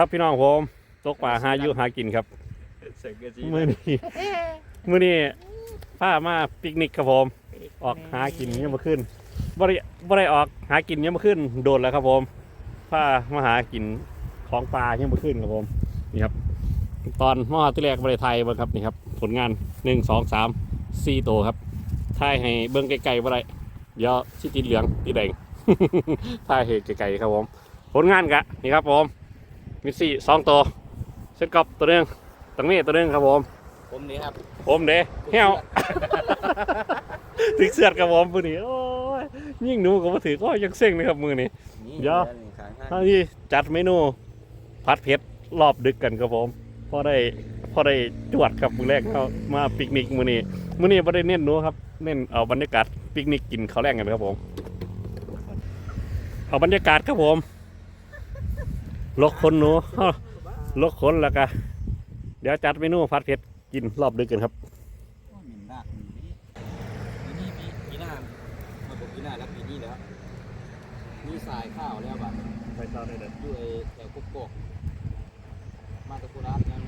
ครับพี่น้องผมตกป่าหาอยู่หากินครับเสกเกจีมื้อนี้มื้อนี้พามาปิกนิกครับผม ออกหากินยังมาขึ้นบ่ได้บ่ได้ออกหากินยังมาขึ้น โดนแล้วครับผมพามาหากินของปลายังมาขึ้นครับผมนี่ครับ ตอนมอที่แรกบ่ได้ไทยบ่ครับนี่ครับ ผลงานหนึ่งสองสามสี่ตัวครับถ่ายให้เบิ่งไกลๆบ่ได้เดี๋ยวสิติดเหลืองติดแดงถ่ายให้ไกลๆครับผม ผลงานกะนี่ครับผม มีสี่สองตัวเส้นกรอบตัวหนึงตังเมฆตัวหนึงครับผม ผมนี่ครับ ผมเด้เหี้ยวถึงเสือดครับผมมือนี้โอ้ยยิ่งหนูก็มาถือก็ยังเซ็งเลยครับมือนี้ นี่เดี๋ยว นี่ข้างท่าที่จัดเมนูผัดเผ็ดรอบดึกกันครับผมพอได้พอได้จวดครับมือแรกเรามาปิกนิกมือนี้มือนี้ไม่ได้เน้นหนูครับ เน้นเอาบรรยากาศปิกนิกกินข้าวแรงกันครับผม เอาบรรยากาศครับผม ลกคนหนูลกคนแล้วก็เดี๋ยวจัดเมนูผัดเผ็ดกินรอบดึกกันครับๆเหม็นมากปีนี้ปีปีหน้ามาบอกปีหน้าแล้วปีนี้แล้วมีสายข้าวแล้วบัดไปต่อได้เลยอยู่ไอ้แถวกุ๊กกอกมาจากโคราชงั้น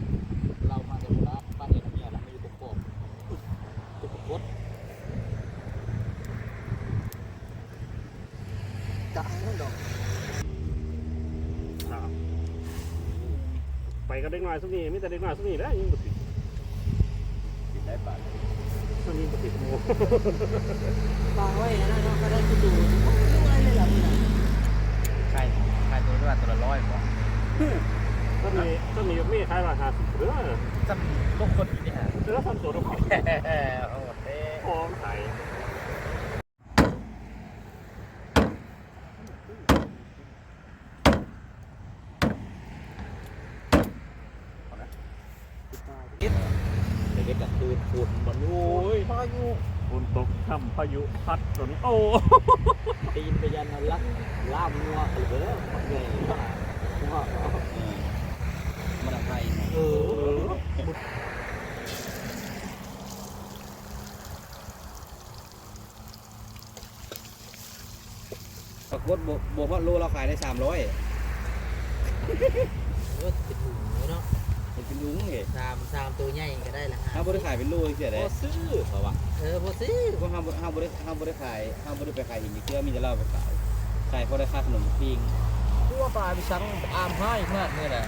เรามาจากโคราชบ้านเอกเมียเรามาอยู่กุ๊กกอกกุ๊กกดจ้าดอก ไปก็เด็กน้อยสุนี่มีแต่เด็กน้อยสุนี่แหล้วยิงบุตรกินได้ปะสุนี่บุตรโมวางไว้นะเนาะก็ได้คิดดูไม่รู้อะไรเลยเหรอมึงน่ะใช่ใช่ตัวนี้ว่าตัวละร้อยกว่าต้นนี้ต้นนี้มีขายราคาสิบเด้อจำลูกคนนี้ฮะเด้อทำตัวทุกคนโอ้โหเท่พร้อมขาย เด็ กๆกับคืนฝุ่นมันโอ้ยพายุฝนตกทำพายุพัดตัวนี้โอ้ตีนไปยันลักล่ามงัวหรือเปล่ามันใหญ่มากงัวมันอะไรเออปรากฏบอกว่าโลเราขายได้สามร้อย เออเป็นหูเนาะ เป็นลุงไง สามสามตัวใหญ่ก็ได้ละห้าบริขายเป็นโลเสียเลยซื้อเปล่าวะเออพอซื้อก็ห้าห้าบริห้าบริขายห้าบริไปขายหินเชื่อมีแต่เราไปขายขายเพราะได้ค่าขนมปิ้งตัวปลาไปสั่งอามให้มากเนี่ยแหละ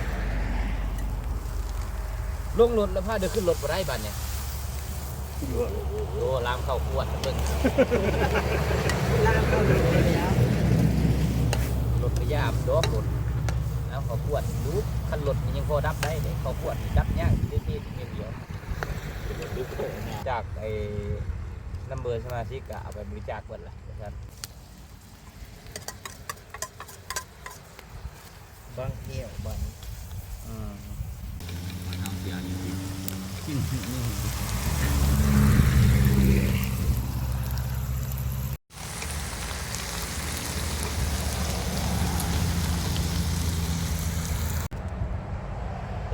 ลงรถแล้วพาเดินขึ้นรถบ่ได้บัดเนี่ยโอ้ลามเข้าขวดเบิ่งลามเข้าเลยแล้วรถพยายามดอกรถแล้ วดดูคันรถมันยังพอดับได้เลยเขาขวดดับยากที่ที่เดียวจากไอ้นัมเบอร์สมาชิกอะเอาไปบริจาคเบิดละนะครับบางเที่ยวบางอืมมันทำเสียจริงเดี๋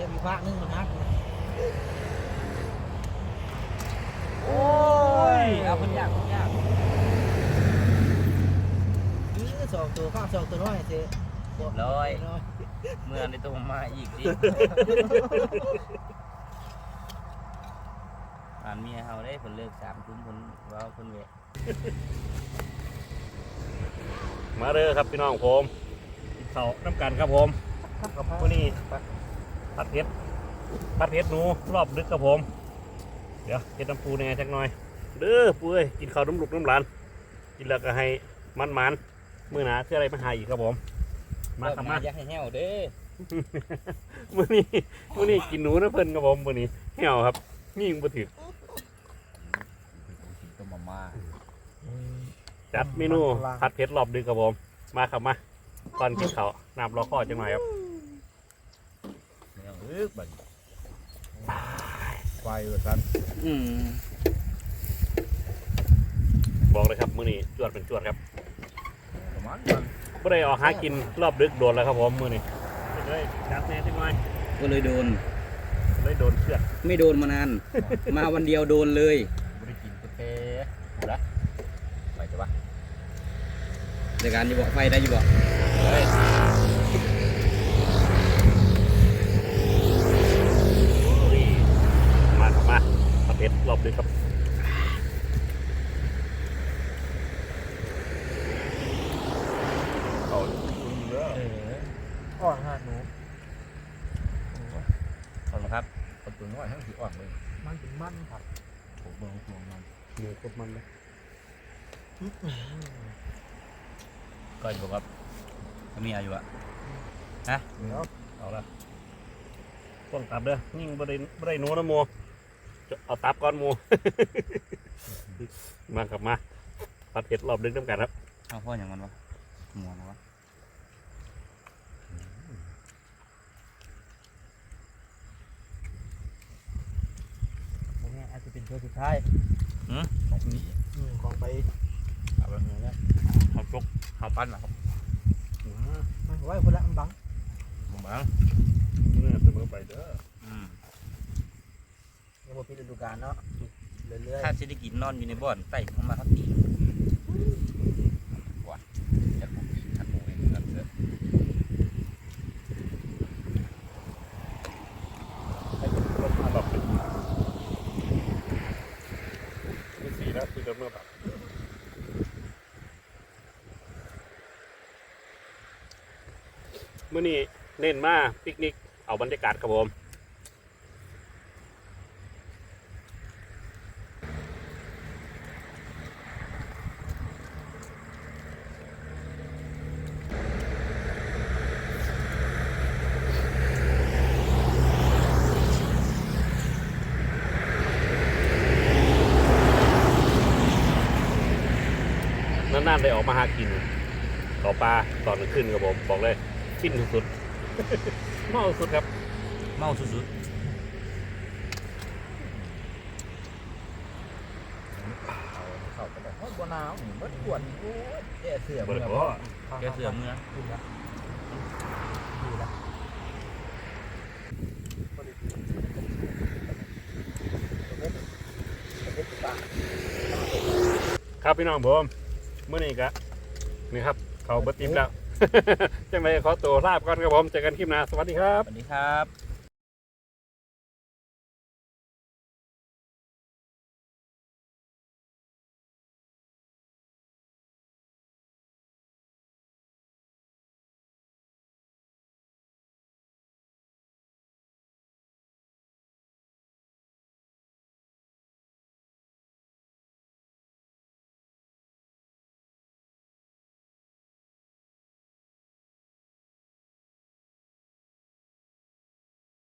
ยวมีภาคนึงมันนักโอ้ยเอาคนยากคนยากยื้อสองตัวข้างสองตัวน้อยเสียร้อยเมื่อในตัวมาอีกดิอ่านเมียเฮาได้ผลเลิกสามทุ่มผลว่าผลเวะมาเด้อครับพี่น้องผมกินข้าวน้ำกันครับผมวันนี้ ผัดเผ็ดผัดเผ็ดหนูรอบดึกครับผม เดี๋ยวเผ็ดน้ำปูแหน่จักหน่อย เด้อปุ้ยกินข้าวน้ำลูกน้ำหลาน กินแล้วก็ให้มันมันๆมื้อหนาคืออะไรมาหาอีกครับผม มาครับมาอยากให้แห้วเด้อมื้อนี้มื้อนี้กินหนูนะเพิ่นครับผมมื้อนี้เหี่ยวครับ นี่ยิงบ่ถึกต้มมาม่าจัดเมนูผัดเผ็ดรอบดึกครับผม มาครับมาก่อนกินข้าวน้ำรอข้อจังหน่อยครับ เนี่ยอึกบัดไฟแบบนั้นอืมบอกเลยครับมื้อนี้จวดเป็นจวดครับประมาณนั้นบ่ได้ออกหากินรอบดึกโดนแล้วครับผมมื้อนี้เลยจัดแน่จังหน่อยก็เลยโดน เลยโดนเชือดไม่โดนมานาน มาวันเดียวโดนเลยไม่ได้กินกาแฟหูละไปจ้ะวะรายการอยู่บ่ไฟได้อยู่บ่เฮ้ย คุณครับคนตัวน้อยทั้งสีอ่อนเลยมันถึงมันครับผมเบิ่งพวงมันเดี๋ยวกดมันเลยก็อยู่ครับมีอายุอะเดี๋ยวเอาละต้องตับเด้อยิ่งบ่ได้บ่ได้หนูนะโมจะเอาตับก่อนโมมากับมาผัดเผ็ดรอบดึกน้ำกันครับเอาพ่ออย่างมันวะหมวนะวะ ผม เนี่ยอาจจะเป็นเพื่อสุดท้ายของสีอืมของไปเอาแบบนี้นะเอาจุกเอาปั้นนะครับมันไว้คนละอันบังผมบ้างเมื่อเสมอไปเด้ออืมยังบ่พิฤดูกาลเนาะเรื่อยถ้าจะได้กินนอนอยู่ในบ่อนไต่เข้ามาทักทีอยากผมกินขันหมูเองกันเถอะ รถมารอบดึกนี่สีแล้วคือเดิมเมื่อแบบเมื่อนี้เน้นมาปิกนิก เอาบรรยากาศครับผมนานๆได้ออกมาหากินต่อปลาตอนกลางคืนครับผมบอกเลย ฟินสุดๆเมาสุดครับ เมาสุดเอาเข้าไปได้เพราะบัวหนาวนี่มันปวดโอ้ยแก่เสือเบิดเมื่บ่อๆแกเสือเมื่อๆดีละดีละครับพี่น้องผมเมื่อนี้ก็นี่ครับ เขาเบิดติมแล้ว จังไรขอตัวลาบก่อนครับผมเจอกันคลิปหน้าสวัสดีครับ สวัสดีครับ